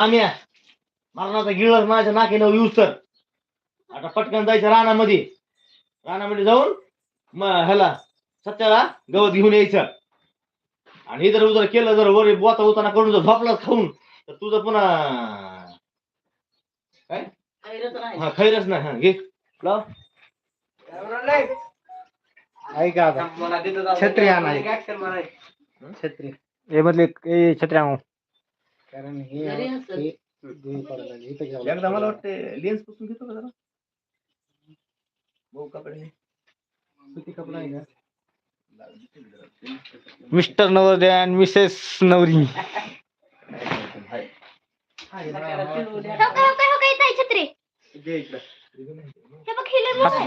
आम्ही मरणाचा गिळस माझ्या नाकीनं यूज तर आता पटकन जायचं रानामध्ये. रानामध्ये जाऊन मग ह्याला सत्याला गवत घेऊन यायचं. आणि हे जर जर केलं जर वर बोता उताना करून जर झोपला खाऊन तर तुझं पुन्हा नाही. हा खैरच नाही. हा घे. लाव. ऐका आता. छत्री आणाय छत्री. हे मधले ए छत्र्या कारण हे. हे लागली. इथं घ्यावं एकदा मला लागतं. वाटते लेन्स पुसून घेतो का जरा? भाऊ कपडे. सुती कपडा आहे का मिस्टर नवरदे अँड मिसेस नवरी. हाय. हो का हो का हो का छत्री. दे इकडं. हे बघ हो का,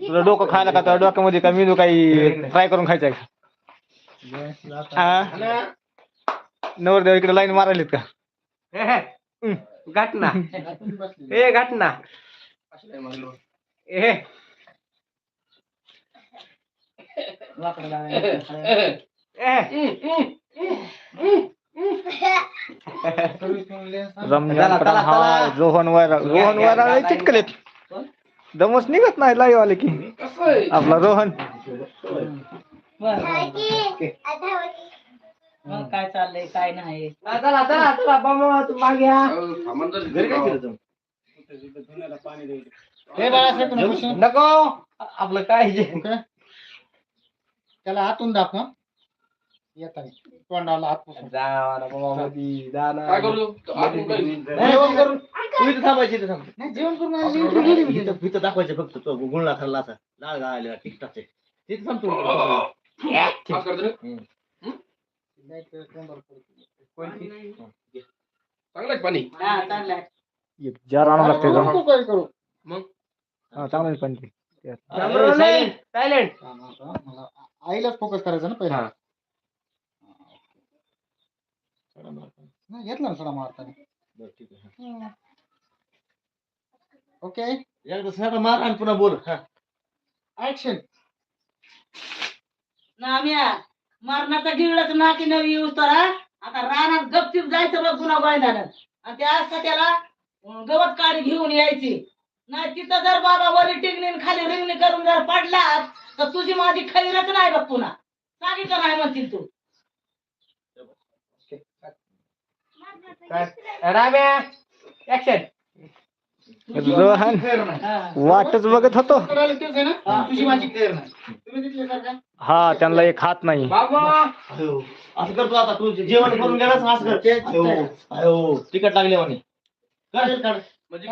तुला डोकं खायला का तुला डोक्यामध्ये का मेनू काही ट्राय करून खायचं आहे गॅस लावता. हा. नवरदेव इकडे लाईन मारायलेत का? घटना. ए घटना. ए रमजान पठाण चला. रोहन वायरा रोहन घ्या, चिटकलेत. दमच निघत नाही लाईव्ह आले की. आपला रोहन. आता? मग काय चाललंय काय नाही. चला चला चला बाबा तू मागे या. घरी काय केलं तुम्ही? हे बाळासाहेब. नको आपलं काय जे ओके. त्याला हातून दाखव. येताना तोंडाला हात पुसून. जा बाबा मधी, जा ना. काय करू? मधी, मधी. जेवण करून. तू इथं थांबायची इथं थांब. नाही जेवण करून आली, जेवण करून गेली मी. तिथं. इथं इथं दाखवायचं फक्त तो गुळणा खाल्ला असा. लाल गाळायला टिकटाचे. तिथं थांब चांगलं आहे पाणी हा चाललंय एक जार आणावं लागते अरे, नको काय करू हा चांगलं पण ते सायलेंट सायलेंट मला आईलाच फोकस करायचा ना पहिला हा. नाही घेतला ना सोडा मारताना बरं, ठीक आहे. ओके एकदा साधा मार आणि पुन्हा बोल हा ऍक्शन नाम्या मरणाचा गिळच नाकी नवी येऊस तर. आता रानात गपचूप जायचं बघ गुन्हा गोंधळानं आणि त्या असता त्याला गवत काढी घेऊन यायची. नाही तिथं जर बाबा वरी टिंगली आणि खाली रिंगणी करून जर पडला तर तुझी माझी खैरच नाही बघ पुन्हा. सांगितलं नाही म्हणतील तू. राम्या ऍक्शन रोहन हा. वाटच बघत होतो. ना तुझी माझी फेर नाही. हा त्यांना एक हात नाही. बाबा! अयो, असं करतो आता तू जेवण करून गेलास ना असं कर अयो अयो तिकट लागले म्हणे. कर म्हणजे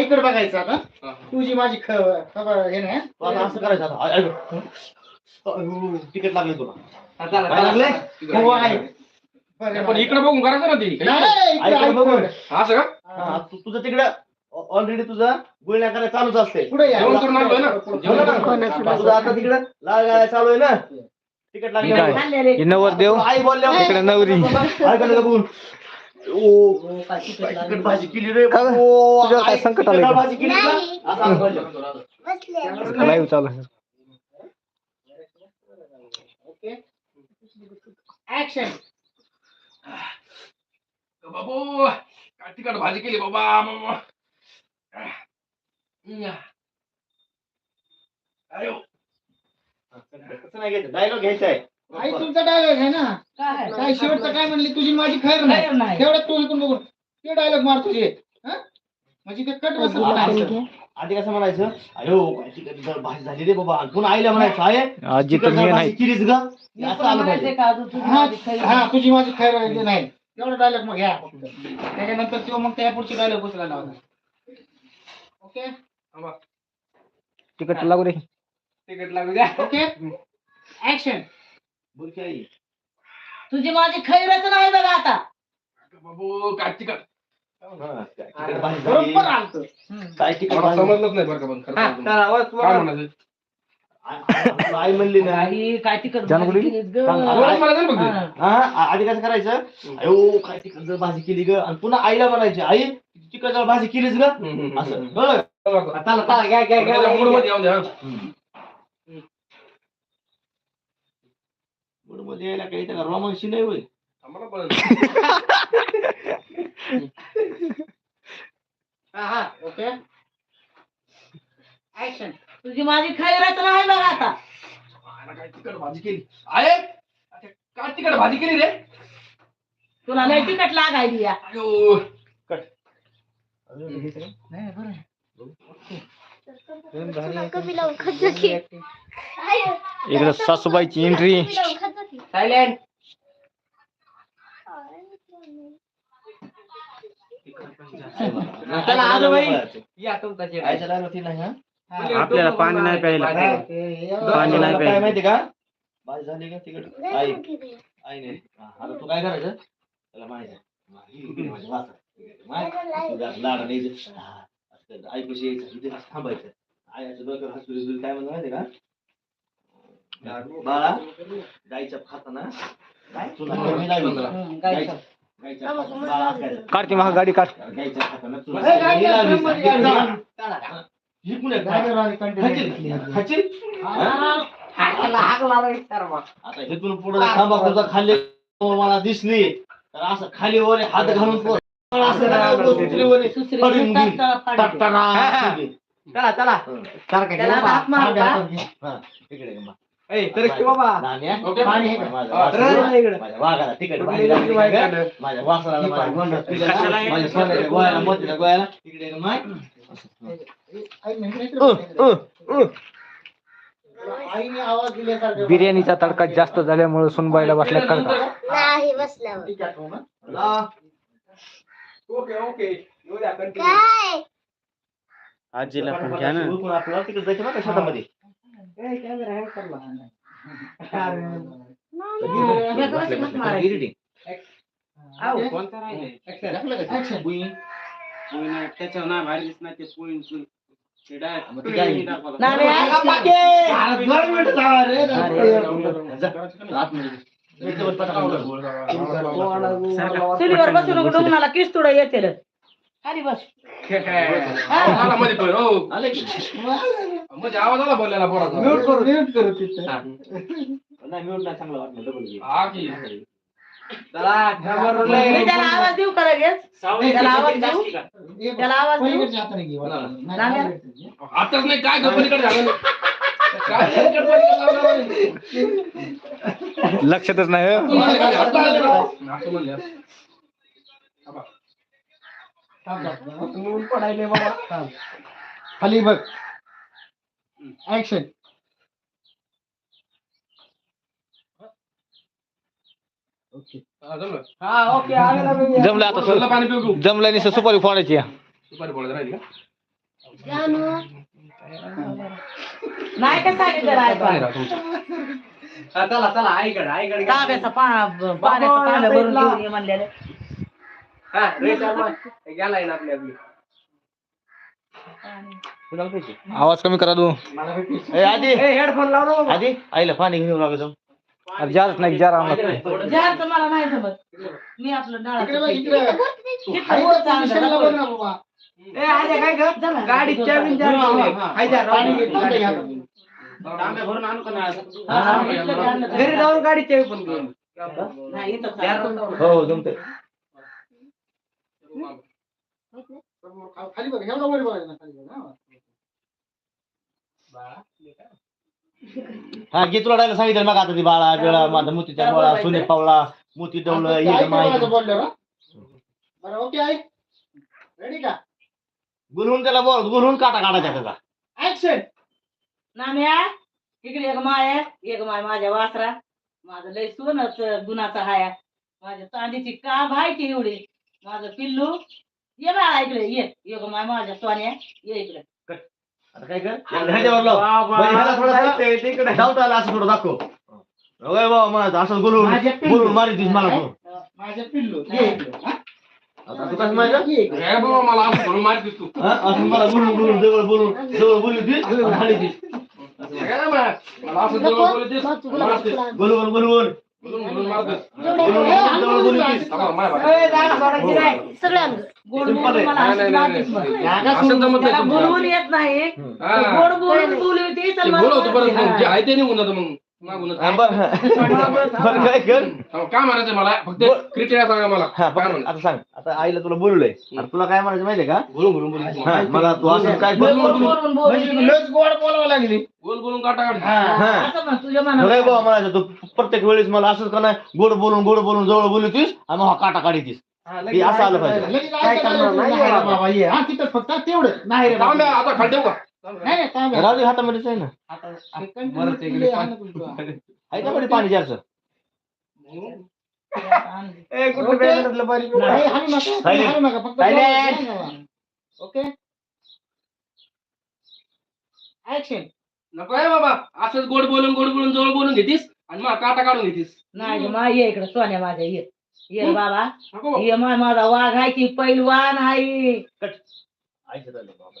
इकडे बघायचं आता. हा. तुझी माझी ख- खबर हे नाही तू आता असं करायचं आता. आय- अयो. अयो, तिकट लागले तुला. चला काय लागले? हो आहे. बरं, पण इकडे बघून करायचं ना ती. नाही, बघून. असं का? हा, तू- तुझं तिकडं ऑलरेडी तुझा गुळण्या करायला चालूच असते पुढे या. जेवण करून आलोय ना जेवण ना? करून तुझं आता तिकडं लाल गाळ्या चालू आहे ना तिकट काय? खाल्लेले. हे नवरदेव आई बोलल्या इकडे नवरी ऐकायला का ओ हो, काय तिखट काय लागलं. तिखट भाजी केली रे का गं? ओ, तुझ्यावर काय आई संकट तिखट आलंय का? भाजी केली का? नाही. असं असं बोलल्या. बसले लाईव्ह चालू आहे. ओके ऍक्शन बाबू काय तिकट भाजी केली बाबा. डायलॉग घ्यायचा आहे आई तुमचा डायलॉग आहे ना? काय काय शेवटचं काय म्हणली तुझी माझी खैर खैर नाही. तेवढ्यात तू इकडून बघून. ते डायलॉग मार तुझे. हा? म्हणजे ते कट बसत नाही. आधी कसं म्हणायचं? अयो काय तिकट जर भाजी झाली रे बाबा. आणि पुन्हा आईला म्हणायचं? आहे? आजी तर तिखट मी जर नाही. भाजी ग. मी असं आलं पाहिजे. तुझी हा माझी खैर हा, नाही. तुझी माझी खैर आहे नाही? तेवढा डायलॉग मग घ्या. फक्त. त्याच्यानंतर तो मग त्या पुढची डायलॉग बसला लावला ओके? तिकट लागू रे तिकीट लागू द्या. ओके. ऍक्शन तुझी माझी खैरच नाही बघ आता. बाबू काय तिकट? हा, काय तिखट भाजी झाली. बरोबर आलत. काय तिखट मला भाजी समजलंच नाही बरं का पण खरं हा, सांगतो. चला, वर- काय वर. म्हणायचं? आ- आई म्हणली काय? भाजी ग. सांग, मला नाही हा. हा आ- आधी कसं करायचं? अयो काय तिखट जर भाजी केली ग. आणि पुन्हा आईला म्हणायची आई तिखट जर भाजी केलीस ग? असं कळलं? चला चला. घ्या घ्या घ्या मूडमध्ये येऊन द्या मूड मूडमध्ये यायला काही त्याला रोमांशी नाही होय. आम्हाला पण हा हा ओके. ऍक्शन तुझी माझी खैरच नाही बघ आता. काय तिकट भाजी केली? आहे? काय तिकट भाजी केली रे? तुला लय तिकट लागायली या. की. आय. इकडे सासूबाईची एंट्री नाही हा? आपल्याला पाणी नाही प्यायला. पाणी नाही. प्यायला. माहिती का? भाजी झाली का तिकड? नाही आई. आई नाही. आता तू काय करायचं? त्याला माहिती. तुझ्या लाडा न्यायचं. आईपाशी यायचं? इथे असं थांबायचं. डोक्यावर फिरवून काय म्हणलं माहिती का? बाळा गाईच्या खाताना तुला कमी लागेल. गाईच्या. गाईच्या. खाताना बाळा असायचं. काढ की महाग गाडी काढ. खाताना तुला हा. ही? हा? आता इथून पुढे थांबा तुझा खाली मला दिसली. तर असं खाली वर हात घालून चला चला हं. हा, हा, वाघाला तिकडे? माझ्या वासराला माझ्या सोन्याच्या गोळ्याला गोळ्याला माय. बिर्याणीचा तडका जास्त झाल्यामुळे सुनबाईला बसल्या करता नाही बसल्यावर ठीक आहे, हो ना? ला. ओके ओके येऊ द्या कंटिन्यू काय? आजीला पण घ्या ना. आपल्याला तिकडे जायचं ना का शेतामध्ये? कॅमेरा हँग करला बसल्या, बसल्या. Editing. आहो. कोणता राहिले टाकलं का? Action. त्याच्यावर नाही भारी दिसणार ते पोळी मग ते काय? नाही, नाही, अरे, दोन मिनिटं थांबा रे. जा. आतमध्ये. बस. चुलीवर बसून नको येते रे. खाली बस आला मध्ये पण हो? म्हणजे आवाज आला बोललेला पोराचा Mute करू, mute करू तिथं. नाही म्यूट नाही चांगलं वाटलं डबल घे. हा की चला कॅमेरा मी त्याला आवाज देऊ का लगेच त्याला आवाज देऊ त्याला आवाज देऊ पलीकडच्या हाताने घे, वाला. नाही, नाम्या. नाही, आताच नाही काय कंपनीकडे झालं काय पलीकडे नाही. लक्षातच नाही हो. ऊन पडायले बाबा. खाली बघ ऍक्शन हा, जमलं. हा ओके आलेला मी जमलं आता. जमलं नाही सुपारी फोडायची या. राहिली का? जानू नाही का सांगितलं हा, चला चला आईकडे आईकडे घ्या. तांब्याचा पा- पाण्याचं तांब्या भरून घेऊन ये म्हणलेलं. हा रे शर्मा गेलाय ना आपल्या आपली. आवाज कमी करा तू मला भेटली ए, आधी. ए हेडफोन लाव ना बाबा. आधी. आईला पाणी घेऊन लागतो अरे जारच नाही जार जास्त मला नाही जमत. मी आपलं डाळ काय कर जरा. गाडी चावी हा, लावले. हा. हाय घे, लावले. तांब्या घ्या. तांब्या भरून आणू का नाही? हा, हा, इथलं बी आणलं घरी जाऊन गाडी चावी पण घेऊन. पण हो जमते खाली बघ एवढा वर बघायचं ना खाली बघ हा. हा गीत रडायला सांगितलं मग आता ती बाळा बिळा माझा मोतीच्या गोळा सोने पावळा मोती हे बोलल्यावर, हा? बरं ओके आई रेडी का? गुलवून त्याला बोल गुलवून काटा काढायचा त्याचा. ऍक्शन नाम्या इकडे एक माय आहे, एक माय माझ्या वासरा. माझं लय सोनच गुणाचा हाया. माझ्या चांदीची काम आहे की एवढी? माझं पिल्लू ये बाळा इकडे ये. एक माय माझ्या सोन्या ये इकडे. आता काय कर? ह्याच्यावर लाव. ह्याला थोडंसं डाऊट आला असं थोडं दाखव. अगं बाबा माझं असं गुलवून माझ्या पिल्लू. मारी तीस मला तू. माझ्या पिल्लू. ये इकडे, हा? आता तू कसं माहिती ये इकडे. ए बाबा मला असं म्हणून मारतीस तू. हा? असं मला गुलवून गुलवून जवळ बोलून जवळ बोलली तीस आणि तीस काय बा? नाही. नाही, बोलवून येत नाही गोड बोलून होती ते बोलवतो परत जे आहे ते निघून जातं मग हा, बरं बरं, काय कर काय म्हणायचं मला? फक्त. क्रिटेरिया सांगा मला. काय आता सांग. आता आईला तुला बोललोय आता तुला काय म्हणायचं माहितीये का? बोलून बोलून मला तू असं काय बोल, बोल बोल, बोल, बोल, म्हणजे गोड बोलावं लागली. बोल बोलून काटा म्हणायचं तू प्रत्येक वेळेस मला असंच का नाही गोड बोलून गोड बोलून जवळ बोलतीस आणि मग हा काटा काढतीस. हे असं आलं पाहिजे. रे बाबा हा फक्त तेवढं. नाही आता खाली ठेवू का नाही रे, तांब्या. राजू हातामध्येच आहे ना. आहे का मध्ये पाणी जास्त. ओके. ऍक्शन नको आहे बाबा असंच गोड बोलून गोड बोलून जवळ बोलून घेतीस आणि मग काटा काढून घेतीस. नाही मा ये इकडे सोन्या माझ्या ये. ये बाबा. ये मा माझा वाघ आहे की पैलवान आहे. कट? ये रे बाबा,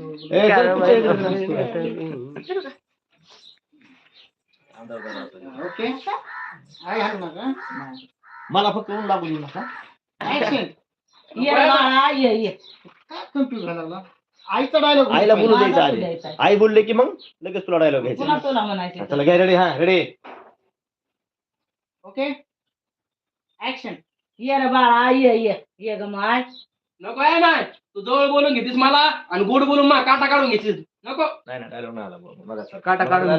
ओके मला फक्त ऊन लागू देऊ नका कन्फ्युज? आईचा डायलॉग आईला बोलू द्यायचं आधी. आई बोलले की मग लगेच तुला डायलॉग घ्यायचा तुला म्हणायचं चला घ्या रेडी हा रेडी ओके ऍक्शन ये रे बाळा ये ये ये ग माय नको आहे नाही तू जवळ बोलून घेतीस मला आणि गोड बोलून मग काटा काढून घेतीस. नको. नाही डायलॉग आला. काटा काढून.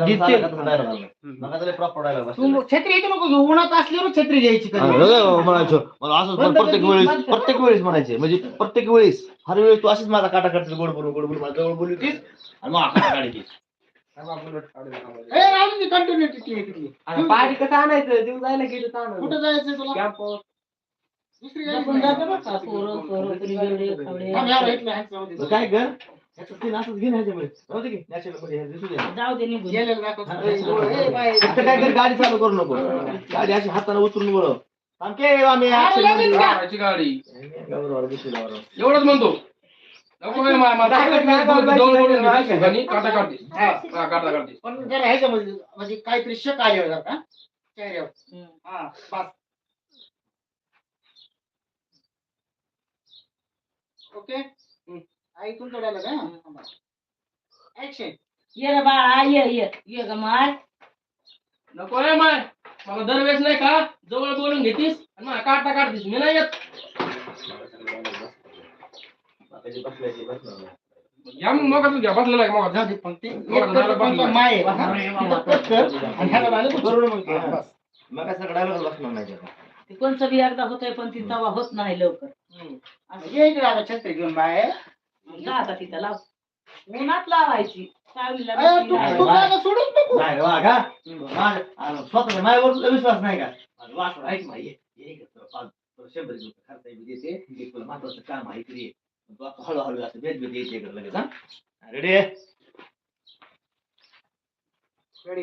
तू छत्री नको. घेऊ उन्हात असल्यावर छत्री हो, म्हणायचं. मला असंच कर, प्रत्येक वेळेस. प्रत्येक वेळेस म्हणायचे. म्हणजे प्रत्येक वेळेस हर वेळेस तू अशीच माझा काटा करतेस गोड बोलून गोड बोलून मला जवळ बोलतीस आणि मग काटा काढतीस. ए राहून कंटिन्युटी तिथली पाणी कसं आणायचं? जीव जायला गेलं तर कुठं जायचं तुला? काय घर? नाचच घे काय कर गाडी चालू करू नको गाडी अशी हाताने उचलून बरं आमके गाडी एवढंच म्हणतो। पण जरा ह्याच्यामध्ये म्हणजे काहीतरी शक आले का? ओके? आई तुमचं डायलॉग आहे ऍक्शन ये रे बाळा ये ये. ये ग माय. नको आहे माय. मला दरवेळेस नाही का? जवळ बोलून घेतीस आणि मग काटा काढतीस. मी नाही येत. या मग मग घ्या बसलेला आहे मग पण ते झालं. माय. हा, आणि ह्याला बरोबर मग ते. बस. मग काय सगळं dialogue बसणार नाही कोणचं बी एकदा होतंय पण ती तवा होत नाही लवकर. ये इकडे आता छत्री घेऊन बाहेर. जा आता तिथं लाव. उन्हात लावायची. सावलीला अरे, तू बसली तू नाही. जागा सोडून नको. नाही रे वाघा. माझ्या- आ, स्वतःच्या मायावर विश्वास नाही का? माझं वासर माई, शंभर खर्च आहे, एक तुला महत्वाचं काम आहे. तू असं हळूहळू असं भेट भेट यायची इकडे लगेच हा. रेडी रेडी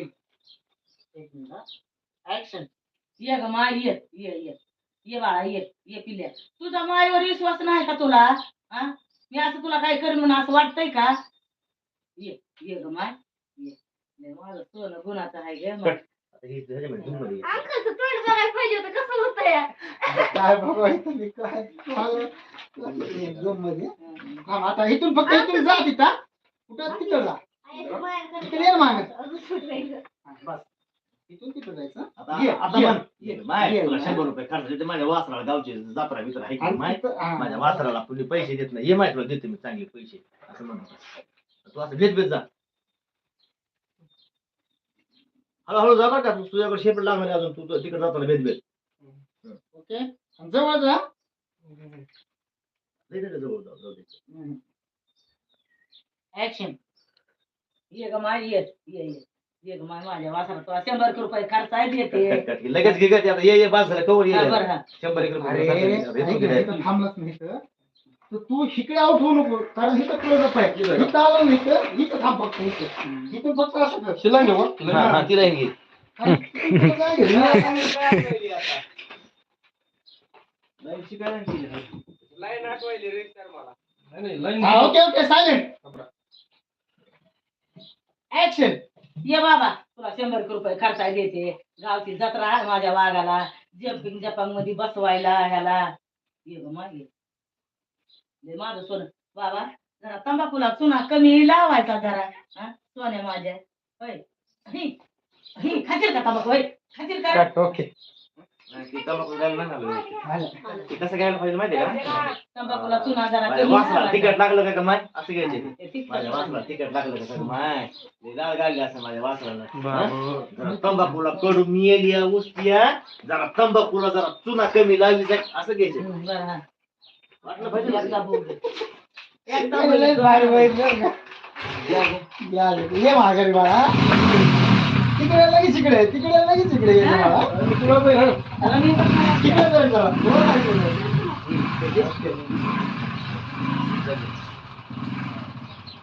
एक मिनिट ऍक्शन ये ग माय ये ये ये ये बाळा ये ये पिल्या तुझा मायवर विश्वास नाही का तुला हा मी असं तुला काय कर म्हणून असं वाटतंय का ये ये ग माय ये लय माझं सोनं गुणाचं आहे ग माय. हे. अंकलचं तोंड बघायला पाहिजे होतं कसं होतं या काय बघायचं मी काय तुम्हाला झोनमध्ये थांब, आता इथून फक्त इथून जा तिथं कुठं तिथं जा. हा, बस इथून तिथं जायचं. आता ये, आता ये. म्हण ये, माय ये, तुला माय. शंभर रुपये खर्च देते माझ्या वासराला गावचे जत्रा बित्रा आहे की आणि माय? तिथं- हा. माझ्या वासराला तुम्ही पैसे देत नाही. ये माय तुला देते मी चांगले पैसे. असं म्हण तू असं भेट भेट जा. हळूहळू जा बरं का तू तुझ्याकडे शेपट लागणार आहे अजून तू तू तिकडे जाताना भेट भेट. ओके. आणि जवळ जा. लय नका जवळ जाऊ, जाऊ दे. ऍक्शन ये ग माय ये ये. माझ्या वासरा तुला शंभर रुपये खर्च आहे देते कट, कट, कट. लगेच घे गं ते आता ये ये बास झालं कवर ये हा, बरं हा. शंभर एक अरे रुपये ऐक खर्च ना, दे. इथं थांबलंच नाही इथं. तर तू इकडे आउट होऊ नको कारण इथं क्लोजअप आहे इथं आलं ना इथं इथं थांब फक्त इथं इथून फक्त असं कर शिलांग घेऊ हा, हा, तिला हे घे. तुला काय घेतलं? लाइट शिकायला केली लाईन आठवायली रे सर मला नाही, नाही, लाईन हा, ओके ओके सायलेंट ऍक्शन ये बाबा तुला शंभर रुपये खर्चाय देते गावची जत्रा आहे माझ्या वाघाला. जपिंग जपांगमध्ये बसवायला ह्याला. ये ग मागे. माझं सोनं. बाबा जरा तंबाखूला चुना कमी लावायचा जरा. हा? सोन्या माझ्या. होय. खातील का तंबाखू? होय. खातील का? ओके. ते लागलं. कसं घ्यायला पाहिजे माहिती आहे का तंबाखूला चुना जरा माझ्या कमी वासला लावायचा. तिकट लागलं का का माय असं घ्यायचे ते. माझ्या. वासला तिकट लागलं का का माय असं माझ्या जरा तंबाखूला कडू मिळेलिया उस्पिया जरा तंबाखूला जरा चुना कमी लावली जाय असं घ्यायचं हम्म, बरं, हा. वाटलं पाहिजे एकदा ना? बोल. एकदा लय बोल. भारी बाई, बरं का? या, ये माघारी बाळा तिकडे लगेच इकडे तिकडे लगेच इकडे ये हा.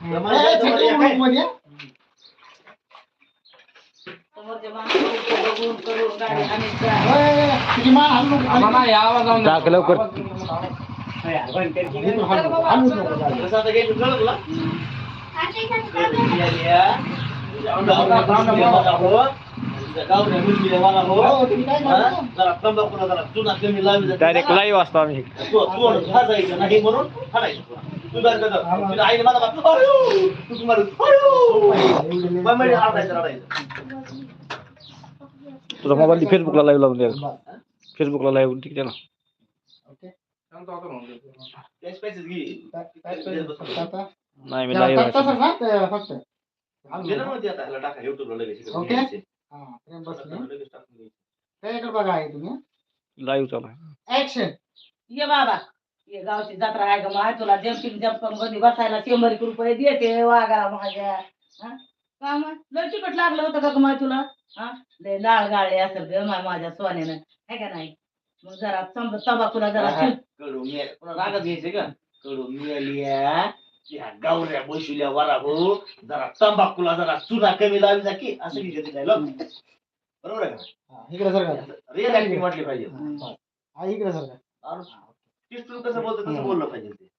मला- तिकडे तिकडे. मला जा. ए, तुझी मान हलू नको. आम्हाला नाही, आवाज जाऊन दे. टाक लवकर. इथून हलू नको, डायरेक्ट लाईव्ह असतो आम्ही नाही म्हणून. तुझा मोबाईल फेसबुकला लाईव्ह लावून द्या फेसबुकला लाईव्ह ठीक आहे ना? नाही मी लाईव्ह फक्त घे ना मग ते आता ह्याला टाका YouTube ला लगेच. ओके. घ्यायचे. हा, प्रेम बसले. लगेच टाकून घ्यायचे. त्याच्याकडे बघा आहे तुम्ही लाईव्ह चालू आहे ऍक्शन ये बाबा ये गावची जत्रा आहे का माय तुला जम्पिंग जम्पिंगमध्ये बसायला शंभर एक रुपये देते वाघाला माझ्या हा? का मग लय तिकट लागलं होतं का ग माय तुला हा लय लाळ गाळले असेल ग माय माझ्या सोन्यानं आहे का नाही मग जरा तंब तंबाखूला जरा हा, कडू मिळाली. पुन्हा रागात घ्यायचे का कडू मिळालिया त्या गावऱ्या बसविल्या वरा हो जरा तंबाखूला जरा चुना कमी लावली जा की असं की कधी dialogue. बरोबर आहे का? हा, इकडे सर का? रिअल ऍक्टिंग वाटली पाहिजे? हा इकडे सर का? तीस कसं बोलतो तसं बोललं पाहिजे ते.